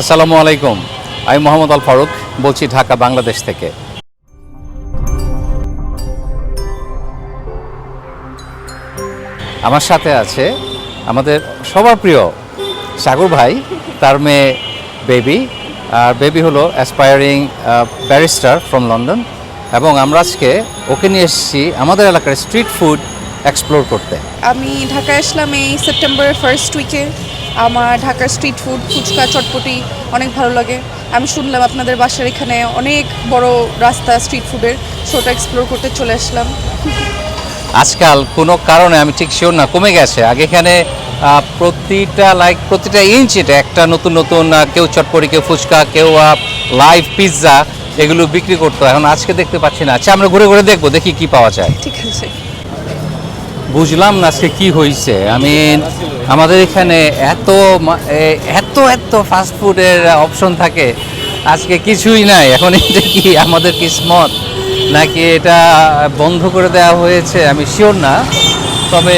আসসালামু আলাইকুম। আমি মোহাম্মদ আল ফারুক, বলছি ঢাকা, বাংলাদেশ থেকে। আমার সাথে আছে আমাদের সবার প্রিয় সাগর ভাই, তার মেয়ে বেবি। আর বেবি হলো অ্যাসপায়ারিং ব্যারিস্টার ফ্রম লন্ডন এবং আমরা আজকে ওকে নিয়ে এসেছি আমাদের এলাকার স্ট্রিট ফুড এক্সপ্লোর করতে। আমি ঢাকায় আসলাম এই সেপ্টেম্বরের ফার্স্ট উইকে আমার ঢাকার স্ট্রিট ফুড ফুচকা চটপটি অনেক ভালো লাগে। আমি শুনলাম আপনাদের বাসার এখানে অনেক বড় রাস্তা স্ট্রিট ফুডের শোটা এক্সপ্লোর করতে চলে আসলাম। আজকাল কোনো কারণে আমি ঠিক শিওর না কমে গেছে। আগে এখানে প্রতিটা লাইক প্রতিটা ইঞ্চ এটা একটা নতুন নতুন কেউ চটপটি কেউ ফুচকা কেউ লাইভ পিৎজা এগুলো বিক্রি করতো। এখন আজকে দেখতে পাচ্ছি না। আচ্ছা আমরা ঘুরে ঘুরে দেখব দেখি কি পাওয়া যায়। ঠিক আছে। বুঝলাম না আজকে কি হয়েছে আমি আমাদের এখানে এত এত এত ফাস্ট ফুডের অপশন থাকে। আজকে কিছুই নাই। এখন এটা কি আমাদের কিসমত? নাকি এটা বন্ধ করে দেওয়া হয়েছে? আমি শিওর না। তবে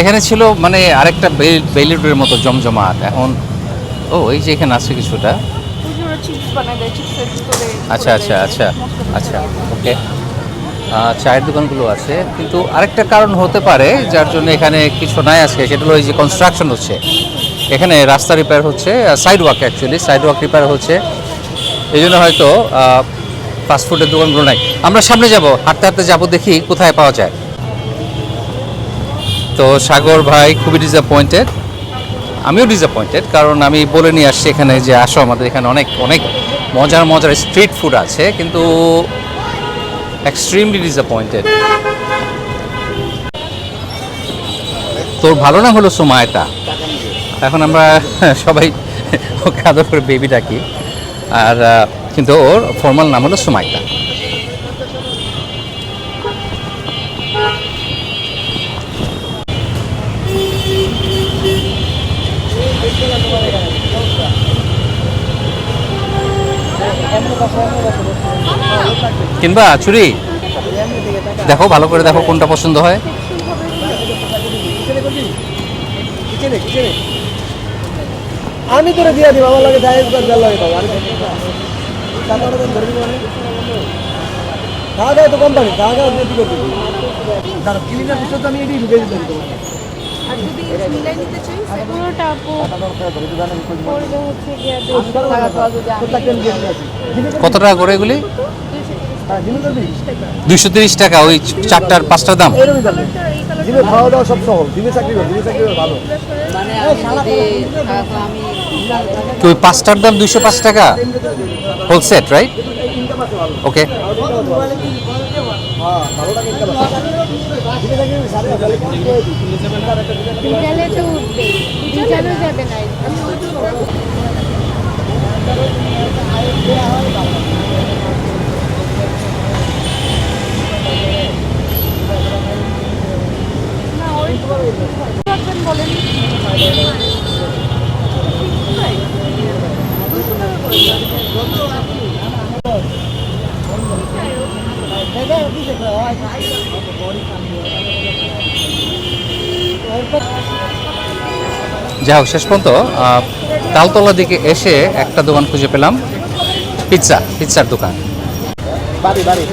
এখানে ছিল মানে আরেকটা বেল- বেলিউডের মতো জমজমাট। এখন ও এই যে এখানে আছে কিছুটা। আচ্ছা আচ্ছা আচ্ছা। আচ্ছা ওকে চায়ের দোকানগুলো আছে। কিন্তু আরেকটা কারণ হতে পারে, যার জন্য এখানে কিছু নাই আজকে, সেটা হলো এই যে কনস্ট্রাকশন হচ্ছে। এখানে রাস্তা রিপেয়ার হচ্ছে side walk actually side walk repair হচ্ছে। এই জন্য হয়তো ফাস্টফুডের দোকানগুলো নাই। আমরা সামনে যাব, হাঁটতে হাঁটতে যাব, দেখি কোথায় পাওয়া যায়। তো সাগর ভাই, খুবই ডিসঅ্যাপয়েন্টেড আমিও ডিসঅ্যাপয়েন্টেড কারণ আমি বলে নিয়ে আসছি এখানে যে আসো, আমাদের এখানে অনেক অনেক মজার মজার স্ট্রিট ফুড আছে। কিন্তু এক্সট্রিমলি ডিসঅ্যাপয়েন্টেড তোর ভালো না হলো সুমায়তা? এখন আমরা সবাই ওকে আদর করে বেবি ডাকি। আর কিন্তু ওর ফর্মাল নাম হলো সুমাইতা কিংবা চুরি? দেখো ভালো করে দেখো কোনটা পছন্দ হয়। আমি তোরে দিয়া দিব আমার লাগে জায়েজ কর জাল লাগে তারপরে তো মানে কোম্পানি দিয়ে করবি দাঁড়া ক্লিনার বিষয় তো আমি এটাই ঢুকে দিতে কত টাকা করে এগুলি? দুইশো তিরিশ টাকা ওই চারটার পাঁচটার দাম। এরকমই খাওয়া দাওয়া সব সহজ চাকরি চাকরি ভালো। মানে তো ওই পাঁচটার দাম দুইশো পাঁচ টাকা? হোল সেট রাইট ওকে হ্যাঁ ভালো টাকা ইনকাম আছে জিমে চাকরি করবি সাড়ে হাজার বিকালে তো উঠবে বিকালেও যাবে না যাই হোক শেষ পর্যন্ত আহ, তালতলার দিকে এসে একটা দোকান খুঁজে পেলাম। পিৎজা পিৎজার দোকান। বাড়ি বাড়ি।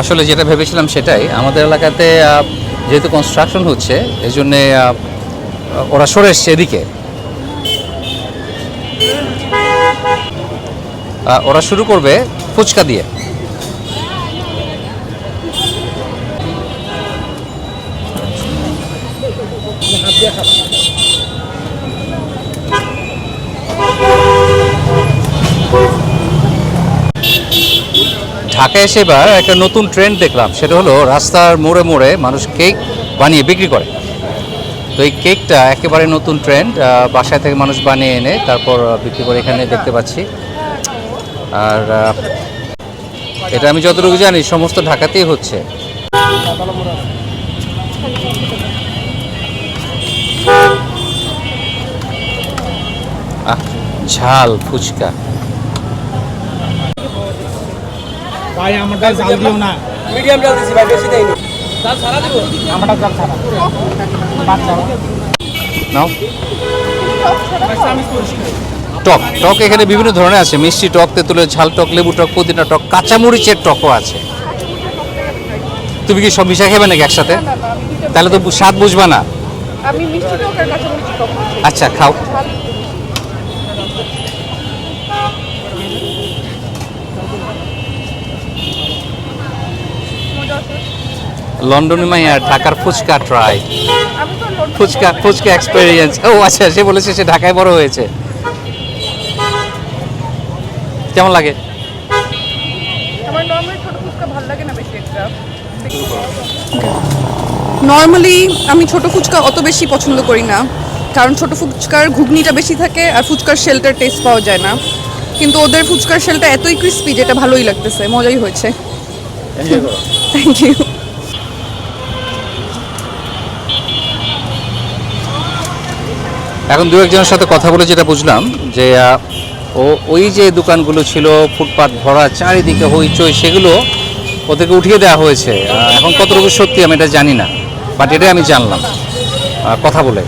আসলে যেটা ভেবেছিলাম সেটাই। আমাদের এলাকাতে যেহেতু কনস্ট্রাকশন হচ্ছে এই জন্যে ওরা সরে এসছে এদিকে। ওরা শুরু করবে ফুচকা দিয়ে। ঢাকায় এসে এবার একটা নতুন ট্রেন্ড দেখলাম। সেটা হলো রাস্তার মোড়ে মোড়ে মানুষ কেক বানিয়ে বিক্রি করে। তো এই কেকটা একেবারে নতুন ট্রেন্ড বাসায় থেকে মানুষ বানিয়ে এনে তারপর বিক্রি করে এখানে দেখতে পাচ্ছি। আর এটা আমি যতটুকু জানি, সমস্ত ঢাকাতেই হচ্ছে। ঝাল, ফুচকা। ভাই আমাদের জাল দিও না। মিডিয়াম জাল দিছি ভাই বেশি দেয়নি। নাও। টক টক এখানে বিভিন্ন ধরনের আছে। মিষ্টি টক তেঁতুলের ঝাল টক লেবু টক পুদিনা টক কাঁচামরিচের টকও আছে। তুমি কি সব মিশা খাবে নাকি একসাথে? তাহলে তো স্বাদ বুঝবা না। আমি মিষ্টি টক আর কাঁচামরিচি টক। আচ্ছা খাও। লন্ডনে মাইয়া ঢাকার ফুচকা ট্রাই ফুচকা ফুচকা এক্সপেরিয়েন্স ও আচ্ছা সে বলেছে সে ঢাকায় বড় হয়েছে। কেমন লাগে? আমার নর্মাল ছোট ফুচকা ভালো লাগে না বেশি একটা। নর্মালি আমি ছোট ফুচকা অত বেশি পছন্দ করি না। কারণ ছোট ফুচকার ঘুগনিটা বেশি থাকে আর ফুচকার শেলটার টেস্ট পাওয়া যায় না। কিন্তু ওদের ফুচকার শেলটা এতই ক্রিস্পি যেটা ভালোই লাগতেছে। মজাই হয়েছে। থ্যাংক ইউ এখন দু একজনের সাথে কথা বলে যেটা বুঝলাম যে ও ওই যে দোকানগুলো ছিল, ফুটপাত ভরা, চারিদিকে হইচই, সেগুলো ওদেরকে উঠিয়ে দেওয়া হয়েছে। এখন কতটুকু সত্যি আমি এটা জানি না বাট এটাই আমি জানলাম কথা বলে।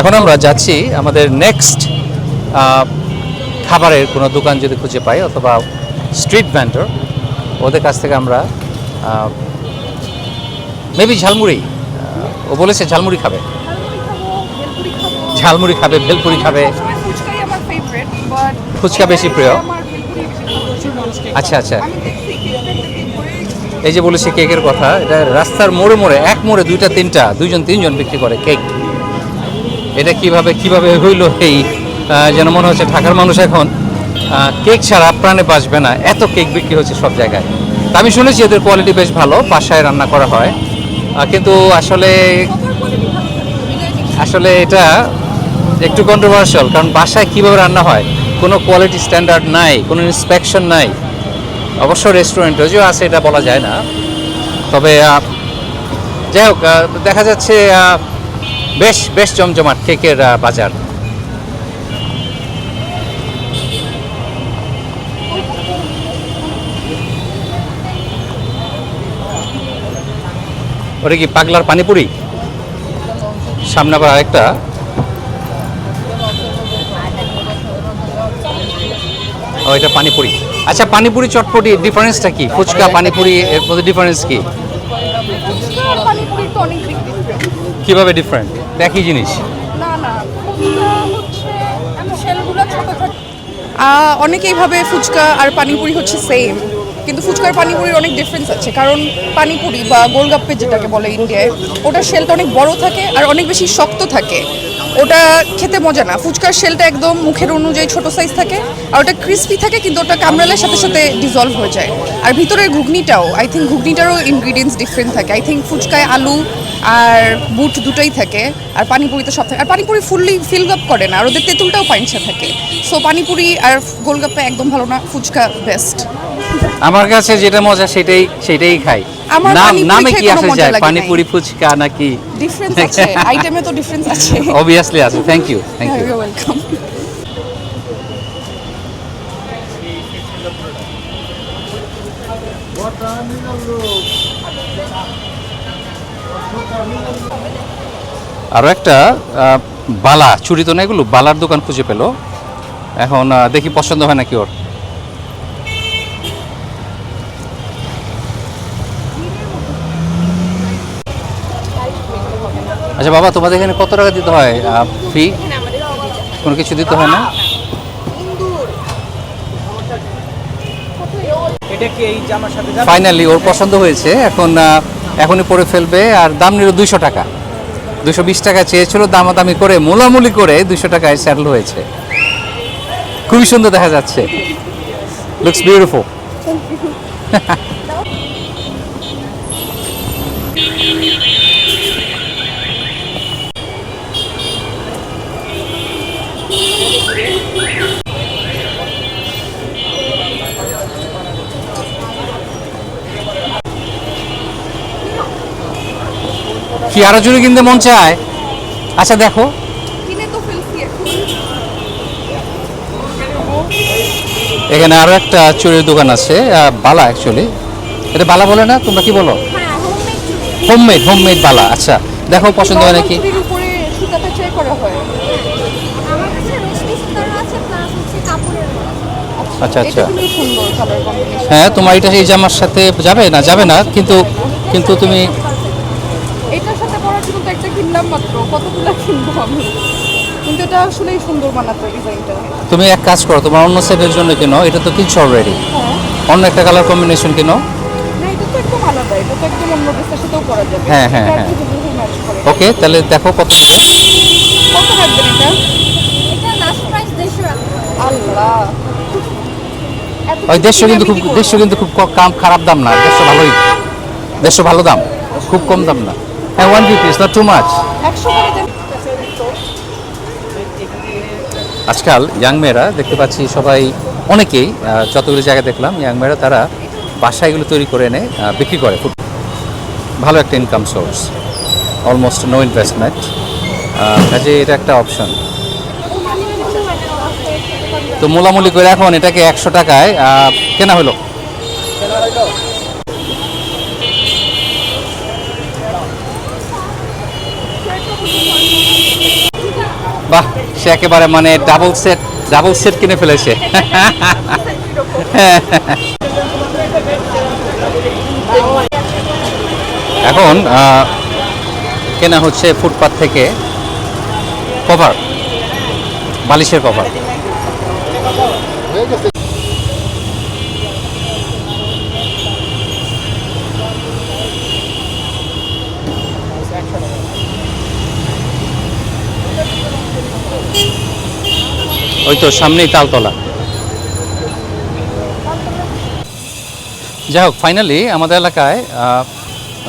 এখন আমরা যাচ্ছি আমাদের নেক্সট খাবারের কোনো দোকান যদি খুঁজে পাই, অথবা স্ট্রিট ভ্যান্ডর ওদের কাছ থেকে আমরা মেবি ঝালমুড়ি ও বলেছে ঝালমুড়ি খাবে। ঝালমুড়ি খাবে, ভেলপুরি খাবে। ফুচকা বেশি প্রিয়। আচ্ছা আচ্ছা। এই যে বলেছি কেকের কথা, এটা রাস্তার মোড়ে মোড়ে, এক মোড়ে দুইটা, তিনটা, দুইজন, তিনজন বিক্রি করে কেক। এটা কীভাবে কীভাবে হইল এই যেন মনে হচ্ছে ঢাকার মানুষ এখন কেক ছাড়া প্রাণে বাঁচবে না, এত কেক বিক্রি হচ্ছে সব জায়গায়। তা আমি শুনেছি এদের কোয়ালিটি বেশ ভালো, বাসায় রান্না করা হয়। কিন্তু আসলে আসলে এটা একটু কন্ট্রোভার্সিয়াল কারণ বাসায় কীভাবে রান্না হয়, কোনো কোয়ালিটি স্ট্যান্ডার্ড নাই, কোনো ইন্সপেকশন নাই, অবশ্য রেস্টুরেন্টও যে আছে, এটা বলা যায় না। তবে যাই হোক দেখা যাচ্ছে বেশ বেশ জমজমাট কেকের বাজার। ওটা কি পাগলার পানিপুরি? সামনে আবার আরেকটা। ও এটা পানিপুরি। আচ্ছা পানিপুরি চটপটি ডিফারেন্সটা কি? ফুচকা পানিপুরি এর মধ্যে ডিফারেন্স কি? কীভাবে ডিফারেন্ট একই জিনিস? না না ফুচকা হচ্ছে শেলগুলো ছোট থাকে অনেকেই ভাবে ফুচকা আর পানিপুরি হচ্ছে সেম কিন্তু ফুচকার পানিপুরির অনেক ডিফারেন্স আছে। কারণ পানিপুরি বা গোলগাপ্পে যেটাকে বলে ইন্ডিয়ায় ওটার শেলটা অনেক বড় থাকে আর অনেক বেশি শক্ত থাকে। ওটা খেতে মজা না। ফুচকার শেলটা একদম মুখের অনুযায়ী ছোট সাইজ থাকে আর ওটা ক্রিস্পি থাকে কিন্তু ওটা কামড়ালের সাথে সাথে ডিজলভ হয়ে যায়। আর ভিতরের ঘুগনিটাও আই থিঙ্ক ঘুগনিটারও ইনগ্রিডিয়েন্টস ডিফারেন্ট থাকে। আই থিঙ্ক ফুচকায় আলু আর বুট দুটোই থাকে আর পানিপুরিতে সব থাকে। আর পানিপুরি ফুললি ফিল আপ করে না, আর ওদের তেঁতুলটাও পাইনসা থাকে। সো পানিপুরি আর গোলগাপ্পে একদম ভালো না, ফুচকা বেস্ট আমার কাছে যেটা মজা সেটাই সেটাই খাই। আমার পানিপুরি নামে কি আসে যায়? পানিপুরি ফুচকা নাকি? ডিফারেন্স আছে। আইটেমে তো ডিফারেন্স আছে। অবভিয়াসলি আছে। Thank you thank you you welcome আরও একটা আহ, বালা। চুরি তো না এগুলো? বালার দোকান খুঁজে পেল। এখন দেখি পছন্দ হয় নাকি ওর? আচ্ছা বাবা তোমাদের এখানে কত টাকা দিতে হয়? ফি কোনো কিছু দিতে হয় না? ফাইনালি ওর পছন্দ হয়েছে। এখন এখনই পরে ফেলবে। আর দাম নিল দুইশো টাকা। দুশো বিশ টাকা চেয়েছিল দামাদামি করে মোলামুলি করে দুশো টাকায় স্যাটল হয়েছে। খুবই সুন্দর দেখা যাচ্ছে। লুকস বিউটিফুল কি আরও চুরি কিনতে মন চায়? আচ্ছা দেখো। এখন। আরও একটা চুরির দোকান আছে বালা অ্যাকচুয়ালি এটা বালা বলে না? তোমরা কি বলো? হ্যাঁ হোমমেড হোমমেড হোমমেড বালা আচ্ছা। দেখো পছন্দ হয় নাকি? হয়। আচ্ছা আচ্ছা। হ্যাঁ তোমার এটা এই জামার সাথে যাবে না? যাবে না কিন্তু কিন্তু তুমি এটার সাথে পরার জন্য তো একটা কিনলাম মাত্র কতগুলো কিনবো আমি? কিন্তু এটা আসলেই সুন্দর বানাতো ডিজাইনটা। তুমি এক কাজ করো তোমার অন্য সেটের জন্য কিনো এটা তো কিনছো অলরেডি হ্যাঁ। অন্য একটা কালার কম্বিনেশন কিনো। না এটা তো একদম আলাদা এটা তো একদম অন্য ড্রেসের সাথেও পরা যাবে। হ্যাঁ, হ্যাঁ, হ্যাঁ। ওকে তাহলে দেখো কত কত রাখবেন এটা? এটা লাস্ট প্রাইস আল্লাহ। ওই দেড়শো কিন্তু খুব দেড়শো কিন্তু খুব কাম খারাপ দাম না দেড়শো ভালোই। দেড়শো ভালো দাম খুব কম দাম না। হ্যাঁ one fifty is not too then আজকাল ইয়াং মেয়েরা দেখতে পাচ্ছি সবাই, অনেকেই যতগুলো জায়গায় দেখলাম ইয়াং মেয়েরা তারা বাসায় এগুলো তৈরি করে এনে বিক্রি করে। ফুড ভালো একটা income source almost no investment কাজে এটা একটা অপশন তো মোলামুলি করে এখন এটাকে একশো টাকায় কেনা হলো। বাহ, সে একেবারে মানে ডাবল সেট ডাবল সেট কিনে ফেলেছে। এখন কেনা হচ্ছে ফুটপাথ থেকে কভার বালিশের কভার ওই তো সামনেই তালতলা। যাই হোক ফাইনালি আমাদের এলাকায়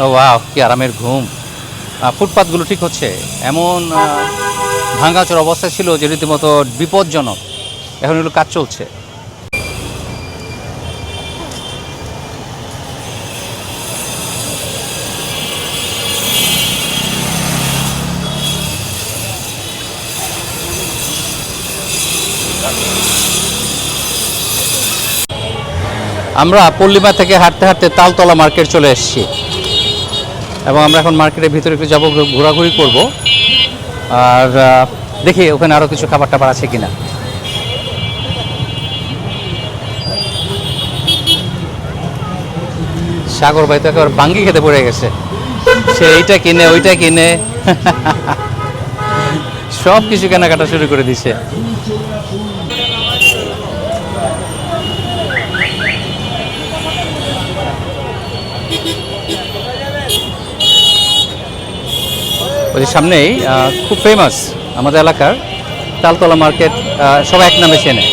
ওয়া কি আরামের ঘুম। ফুটপাতগুলো ঠিক হচ্ছে। এমন ভাঙাচোর অবস্থা ছিল যে রীতিমতো বিপজ্জনক। এখন এগুলো কাজ চলছে। আমরা পল্লিমা থেকে হাঁটতে হাঁটতে তালতলা মার্কেট চলে এসেছি। এবং আমরা এখন মার্কেটের ভিতরে একটু যাব ঘোরাঘুরি করব। আর দেখি ওখানে আরও কিছু খাবার টাবার আছে কিনা। সাগর ভাই তো একেবারে বাঙ্গি খেতে পড়ে গেছে। সে এইটা কিনে, ওইটা কিনে। সব কিছু কেনাকাটা শুরু করে দিছে। ওই যে সামনেই খুব ফেমাস আমাদের এলাকার তালতলা মার্কেট সবাই এক নামে চেনে।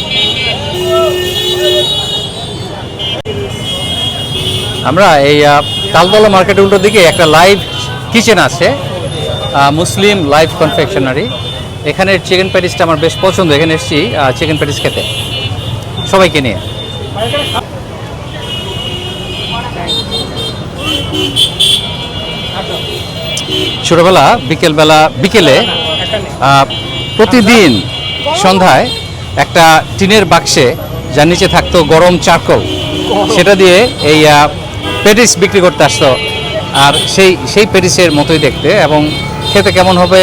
আমরা এই তালতলা মার্কেটের উল্টো দিকে একটা লাইভ কিচেন আছে মুসলিম লাইভ কনফেকশনারি এখানের চিকেন প্যাটিসটা আমার বেশ পছন্দ, এখানে এসেছি চিকেন প্যাটিস খেতে। সবাইকে নিয়ে। ছোটবেলা বিকেলবেলা, বিকেলে প্রতিদিন সন্ধ্যায় একটা টিনের বাক্সে যার নিচে থাকতো গরম চারকোল, সেটা দিয়ে এই পেটিস বিক্রি করতে আসতো। আর সেই সেই পেটিসের মতোই দেখতে এবং খেতে কেমন হবে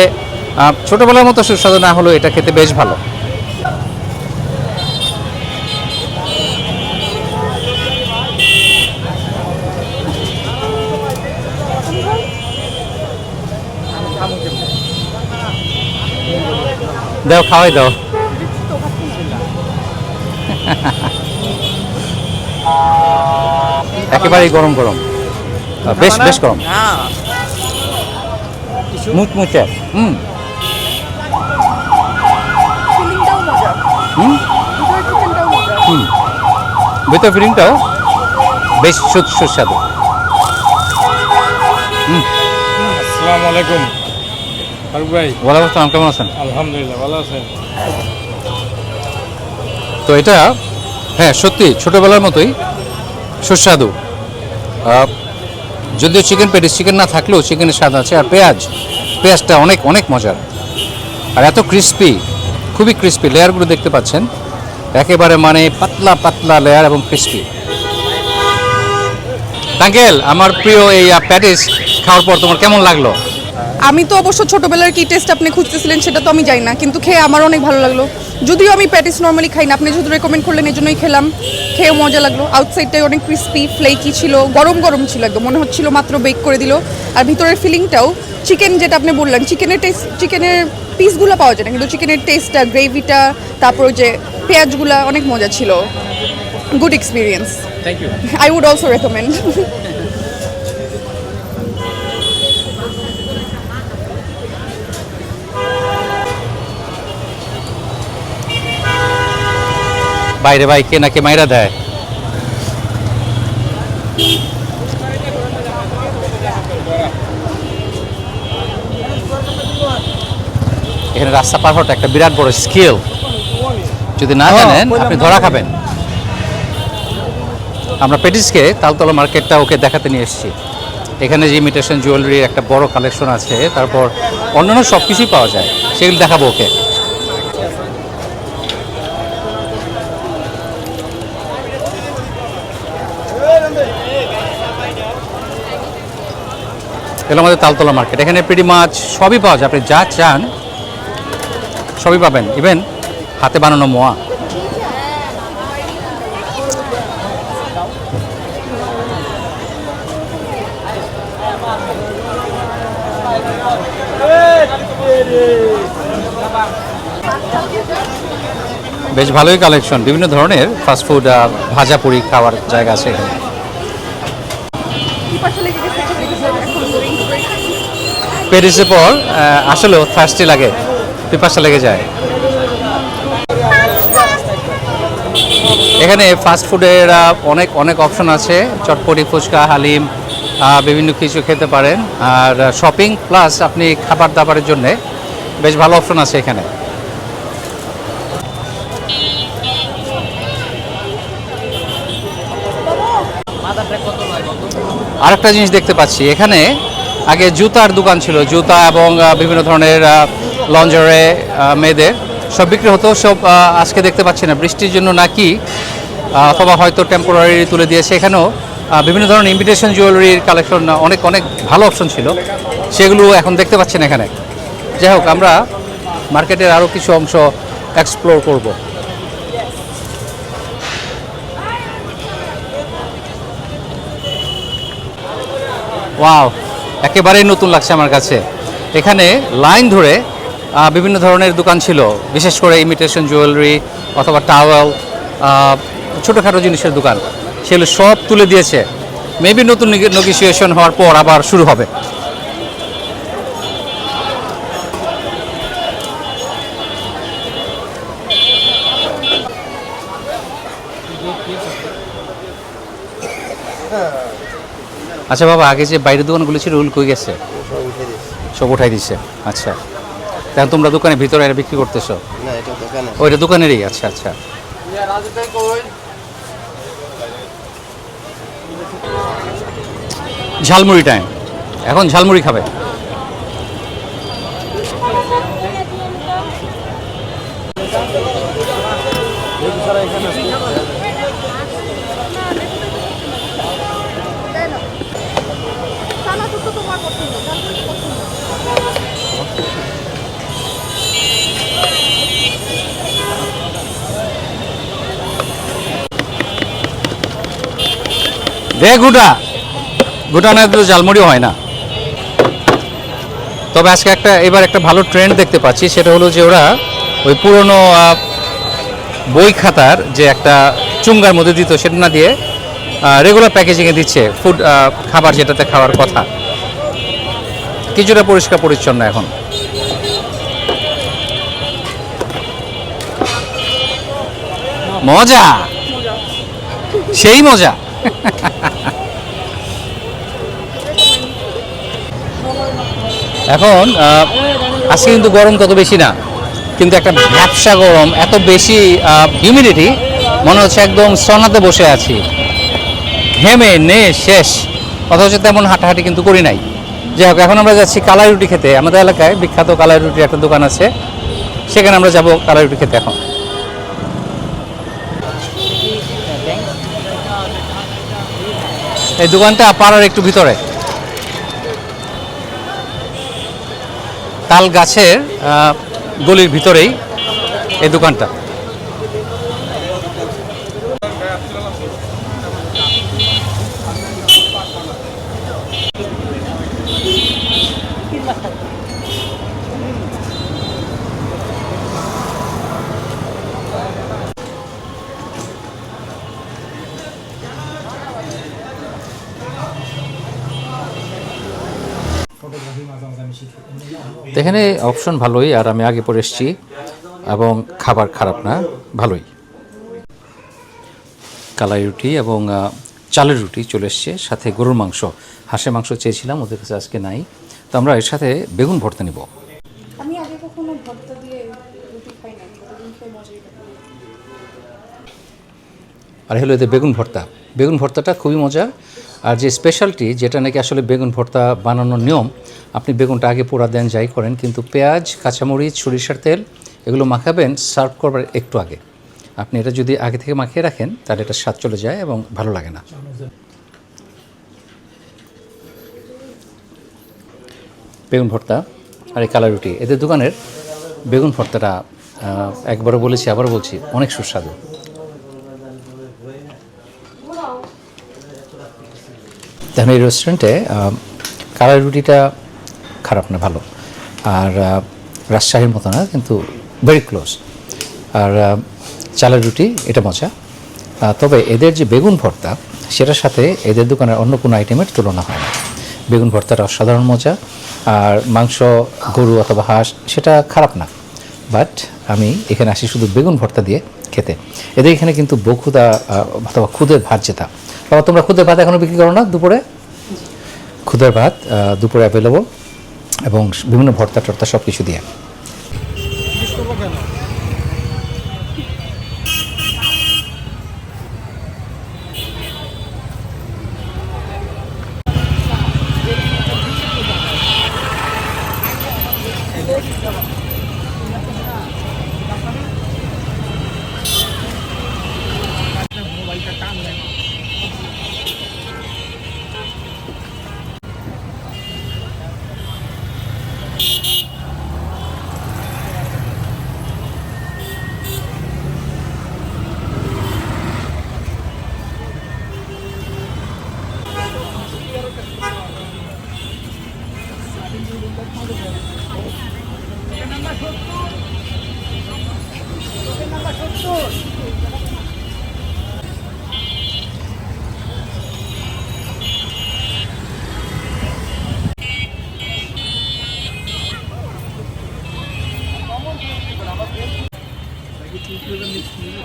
ছোটবেলার মতো সুস্বাদু না হলেও এটা খেতে বেশ ভালো। দাও খাওয়াই দাও। একেবারেই গরম গরম। বেশ বেশ গরম। মুচমুচে। হুম। হুম? হুম। ভিতর ফিলিংটাও বেশ সুস্বাদু। আসসালামু আলাইকুম। ফারুক ভাই। ওয়ালাইকুম আসসালাম কেমন আছেন? আলহামদুলিল্লাহ ভালো আছেন। তো এটা হ্যাঁ সত্যি ছোটোবেলার মতোই সুস্বাদু। যদিও চিকেন পেটিস চিকেন না থাকলেও চিকেনের স্বাদ আছে আর পেঁয়াজ পেঁয়াজটা অনেক অনেক মজার। আর এত ক্রিস্পি খুবই ক্রিস্পি লেয়ারগুলো দেখতে পাচ্ছেন। একেবারে মানে পাতলা পাতলা লেয়ার এবং ক্রিস্পি আঙ্কেল আমার প্রিয় এই প্যাটিস খাওয়ার পর তোমার কেমন লাগল? আমি তো অবশ্য ছোটোবেলার কি টেস্ট আপনি খুঁজতেছিলেন সেটা তো আমি যাই না কিন্তু খেয়ে আমার অনেক ভালো লাগল। যদিও আমি প্যাটিস নর্মালি খাই না আপনি যেহেতু রেকমেন্ড করলেন এই জন্যই খেলাম। খেয়েও মজা লাগল। আউটসাইডটাই অনেক ক্রিস্পি ফ্লেকি ছিল গরম গরম ছিল একদম মনে হচ্ছিল মাত্র বেক করে দিল। আর ভিতরের ফিলিংটাও চিকেন যেটা আপনি বললেন চিকেনের টেস্ট চিকেনের পিসগুলো পাওয়া যায় না কিন্তু চিকেনের টেস্টটা গ্রেভিটা তারপর যে পেঁয়াজগুলো অনেক মজা ছিল। Good experience thank you I would also recommend বাইরে ভাই কে নাকি মাইরা দেয়? এখানে রাস্তা পার হওয়াটা একটা বিরাট বড় স্কিল। যদি না জানেন আপনি ধরা খাবেন। আমরা পেটিসকে তালতলা মার্কেটটা ওকে দেখাতে নিয়ে এসেছি। এখানে যে ইমিটেশন জুয়েলারির একটা বড় কালেকশন আছে তারপর অন্যান্য সব কিছুই পাওয়া যায়। সেগুলো দেখাবো ওকে। এগুলো আমাদের তালতলা মার্কেট এখানে পেটি মাছ সবই পাওয়া যায়। আপনি যা চান, সবই পাবেন। ইভেন হাতে বানানো মোয়া। বেশ ভালোই কালেকশন বিভিন্ন ধরনের ফাস্টফুড ভাজা পুরি খাওয়ার জায়গা আছে এখানে। পেরিসের পর আসলেও থার্স্টি লাগে, পিপাসা লেগে যায়। এখানে ফাস্ট ফুডের অনেক অনেক অপশন আছে, চটপটি, ফুচকা, হালিম বিভিন্ন কিছু খেতে পারেন। আর শপিং প্লাস আপনি খাবার দাবারের জন্যে বেশ ভালো অপশন আছে এখানে। আরেকটা জিনিস দেখতে পাচ্ছি, এখানে আগে জুতার দোকান ছিল, জুতা এবং বিভিন্ন ধরনের লঞ্জারে মেয়েদের সব বিক্রি হতো, সব আজকে দেখতে পাচ্ছি না। বৃষ্টির জন্য নাকি অথবা হয়তো টেম্পোরারি তুলে দিয়েছে। এখানেও বিভিন্ন ধরনের ইনভিটেশন জুয়েলারির কালেকশন অনেক অনেক ভালো অপশন ছিল। সেগুলো এখন দেখতে পাচ্ছেন এখানে। যাই হোক, আমরা মার্কেটের আরও কিছু অংশ এক্সপ্লোর করব। ওয়াও একেবারেই নতুন লাগছে আমার কাছে। এখানে লাইন ধরে বিভিন্ন ধরনের দোকান ছিল, বিশেষ করে ইমিটেশন জুয়েলারি অথবা টাওয়েল ছোটোখাটো জিনিসের দোকান। সেগুলো সব তুলে দিয়েছে। মেবি নতুন নেগোসিয়েশন হওয়ার পর আবার শুরু হবে। আচ্ছা বাবা আগে যে বাইরের দোকানগুলো ছিল রুল কই গেছে? সব উঠাই দিছে। আচ্ছা। তাহলে তোমরা দোকানে ভিতরে এটা বিক্রি করতেছো? না এটা দোকানে। ওইটা দোকানেরই? আচ্ছা আচ্ছা। ঝালমুড়ি টাইম এখন ঝালমুড়ি খাবে? দে গুটা। গুটা না তো ঝালমুড়ি হয় না। তবে আজকে একটা, এবার একটা ভালো ট্রেন্ড দেখতে পাচ্ছি, সেটা হলো যে ওরা ওই পুরনো বই খাতার যে একটা চুঙ্গার মধ্যে দিত, সেটা না দিয়ে রেগুলার প্যাকেজিংয়ে দিচ্ছে ফুড খাবার যেটাতে খাওয়ার কথা। কিছুটা পরিষ্কার পরিচ্ছন্ন এখন। মজা! সেই মজা। এখন আজকে কিন্তু গরম তত বেশি না, কিন্তু একটা ব্যবসা গরম, এত বেশি হিউমিডিটি মনে হচ্ছে একদম সনাতে বসে আছি। হেমে নে শেষ, অথচ তেমন হাঁটাহাঁটি কিন্তু করি নাই। যাই হোক, এখন আমরা যাচ্ছি কালাই রুটি খেতে। আমাদের এলাকায় বিখ্যাত কালাই রুটির একটা দোকান আছে। সেখানে আমরা যাব কালাই রুটি খেতে এখন। এই দোকানটা পাড়ার একটু ভিতরে। তাল গাছের গলির ভিতরেই এই দোকানটা। এখানে অপশন ভালোই আর আমি আগে পরে এসেছি এবং খাবার খারাপ না ভালোই। কালাই রুটি এবং চালের রুটি চলে এসছে সাথে গরুর মাংস। হাঁসের মাংস চেয়েছিলাম ওদের কাছে আজকে নাই। তো আমরা এর সাথে বেগুন ভর্তা নিব। আমি আগে কখনো ভর্তা দিয়ে রুটি খাই না প্রতিদিন খেয়ে মজাই লাগে আর হলো এদের বেগুন ভর্তা। বেগুন ভর্তাটা খুবই মজা আর যে স্পেশালটি যেটা নাকি আসলে বেগুন ভর্তা বানানোর নিয়ম, আপনি বেগুনটা আগে পোড়া দেন, যাই করেন, কিন্তু পেঁয়াজ, কাঁচামরিচ, সরিষার তেল, এগুলো মাখাবেন সার্ভ করবার একটু আগে। আপনি এটা যদি আগে থেকে মাখিয়ে রাখেন, তাহলে এটা স্বাদ চলে যায় এবং ভালো লাগে না। বেগুন ভর্তা আর এই কালা রুটি, এদের দোকানের বেগুন ভর্তাটা একবারও বলেছি, আবারও বলছি, অনেক সুস্বাদু। দেখেন এই রেস্টুরেন্টে কালার রুটিটা খারাপ না ভালো। আর রাজশাহীর মতো না কিন্তু ভেরি ক্লোজ আর চালের রুটি এটা মজা। তবে এদের যে বেগুন ভর্তা সেটার সাথে এদের দোকানের অন্য কোনো আইটেমের তুলনা হয় না। বেগুন ভর্তাটা অসাধারণ মজা। আর মাংস গরু অথবা হাঁস সেটা খারাপ না। বাট আমি এখানে আসি শুধু বেগুন ভর্তা দিয়ে খেতে। এদের এখানে কিন্তু আহ, অথবা খুদের ভাত যেটা বাবা, তোমরা খুদের ভাত এখনও বিক্রি করো না দুপুরে? খুদের ভাত দুপুরে অ্যাভেলেবল এবং বিভিন্ন ভর্তা টর্তা সব কিছু দিয়ে। Ito yung mismo.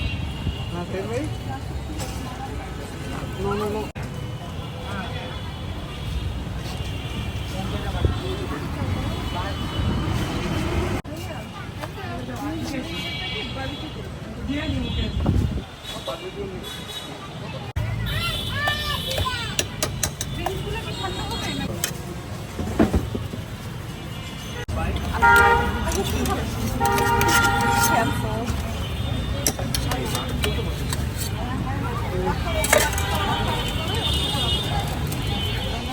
Okay, right? No, no, no.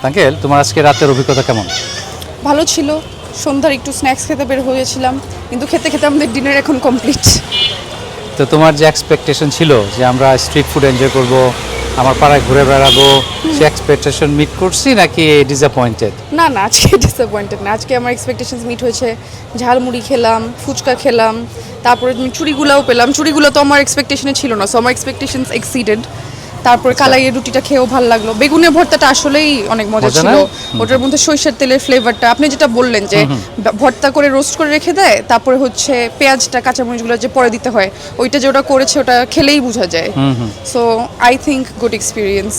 Uncle তোমার আজকে রাতের অভিজ্ঞতা কেমন? ভালো ছিল। সন্ধ্যার একটু স্ন্যাক্স খেতে বের হয়েছিলাম কিন্তু খেতে খেতে আমাদের ডিনার এখন কমপ্লিট তো তোমার যে এক্সপেকটেশন ছিল যে আমরা স্ট্রিট ফুড এনজয় করব আমার পাড়ায় ঘুরে বেড়াবো সে এক্সপেকটেশন মিট করছি নাকি ডিসঅ্যাপয়েন্টেড না না আজকে ডিসঅ্যাপয়েন্টেড না। আজকে আমার এক্সপেকটেশনস মিট হয়েছে ঝালমুড়ি খেলাম ফুচকা খেলাম তারপরে চুড়িগুলাও পেলাম। চুড়িগুলো তো আমার এক্সপেকটেশনে ছিল না সো আমার এক্সপেকটেশনস এক্সিডেড তারপরে কালাইয়ের রুটিটা খেয়েও ভালো লাগল। বেগুনের ভর্তাটা আসলেই অনেক মজা ছিল। ওটার মধ্যে সরিষার তেলের ফ্লেভারটা আপনি যেটা বললেন যে ভর্তা করে রোস্ট করে রেখে দেয় তারপরে হচ্ছে পেঁয়াজটা কাঁচামরিচগুলো যে পরে দিতে হয় ওইটা যে ওটা করেছে ওটা খেলেই বোঝা যায়। So I think good experience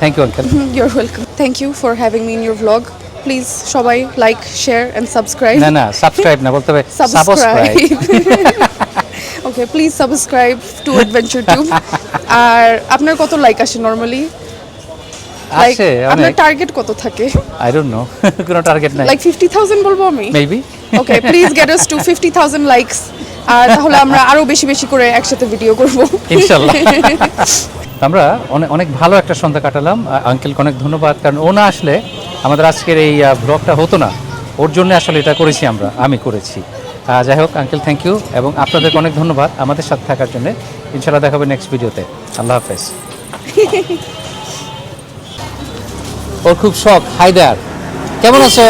thank you uncle you're welcome thank you for having me in your vlog please সবাই লাইক শেয়ার অ্যান্ড সাবস্ক্রাইব না না সাবস্ক্রাইব না বলতে হবে subscribe okay please subscribe to Adventure Tube আর আপনার কত like আসে normally আছে আপনার টার্গেট কত থাকে? আই ডোন্ট নো কোনো টার্গেট নাই। লাইক ফিফটি থাউজেন্ড বলব আমি? Maybe okay please get us to fifty thousand likes আর তাহলে আমরা আরও বেশি বেশি করে একসাথে ভিডিও করব। ইনশাল্লাহ। তো আমরা অনেক অনেক ভালো একটা সন্ধ্যা কাটালাম। আঙ্কেলকে অনেক ধন্যবাদ। কারণ ও না আসলে আমাদের আজকের এই ব্লগটা হতো না। ওর জন্য আসলে এটা করেছি আমরা। আমি করেছি। যাই হোক আঙ্কেল থ্যাংক ইউ এবং আপনাদেরকে অনেক ধন্যবাদ আমাদের সাথে থাকার জন্য। ইনশাল্লাহ দেখাবে নেক্সট ভিডিওতে আল্লাহ হাফেজ। ওর খুব শখ হায়দার। কেমন আছো?